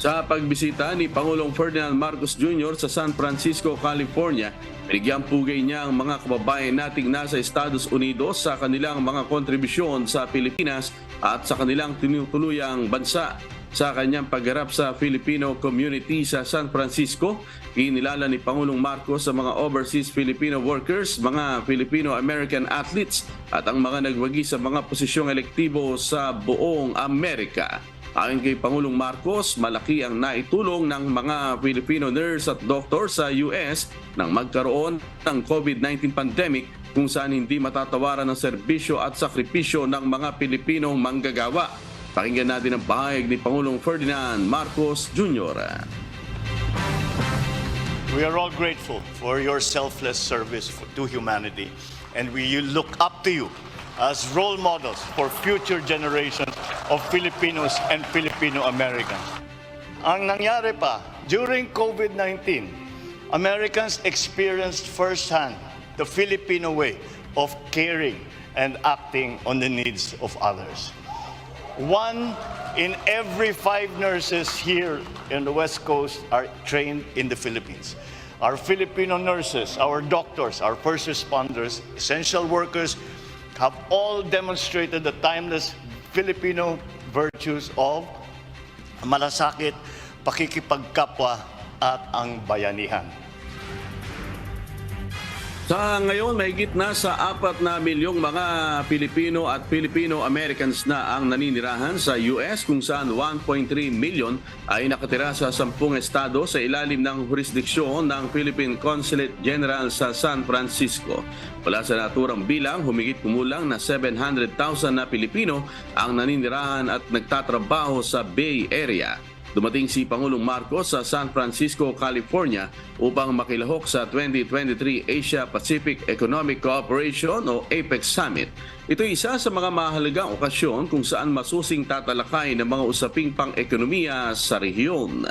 Sa pagbisita ni Pangulong Ferdinand Marcos Jr. sa San Francisco, California, binigyang pugay niya ang mga kababayan nating nasa Estados Unidos sa kanilang mga kontribusyon sa Pilipinas at sa kanilang tinutuluyang bansa. Sa kanyang pagharap sa Filipino community sa San Francisco, inilala ni Pangulong Marcos sa mga overseas Filipino workers, mga Filipino-American athletes at ang mga nagwagi sa mga posisyong elektibo sa buong Amerika. Ayon kay Pangulong Marcos, malaki ang naitulong ng mga Filipino nurse at doktor sa US nang magkaroon ng COVID-19 pandemic kung saan hindi matatawaran ng serbisyo at sakripisyo ng mga Pilipinong manggagawa. Pakinggan natin ang pahayag ni Pangulong Ferdinand Marcos Jr. We are all grateful for your selfless service to humanity, and we look up to you as role models for future generations of Filipinos and Filipino Americans. Ang nangyari pa, during COVID-19, Americans experienced firsthand the Filipino way of caring and acting on the needs of others. One in every five nurses here in the West Coast are trained in the Philippines. Our Filipino nurses, our doctors, our first responders, essential workers have all demonstrated the timeless Filipino virtues of malasakit, pakikipagkapwa, at ang bayanihan. Sa ngayon, mahigit na sa apat na milyong mga Pilipino at Filipino-Americans na ang naninirahan sa US kung saan 1.3 milyon ay nakatira sa sampung estado sa ilalim ng jurisdiksyon ng Philippine Consulate General sa San Francisco. Wala sa naturang bilang, humigit kumulang na 700,000 na Pilipino ang naninirahan at nagtatrabaho sa Bay Area. Dumating si Pangulong Marcos sa San Francisco, California upang makilahok sa 2023 Asia Pacific Economic Cooperation o APEC Summit. Ito isa sa mga mahalagang okasyon kung saan masusing tatalakay ng mga usaping pang-ekonomiya sa rehiyon.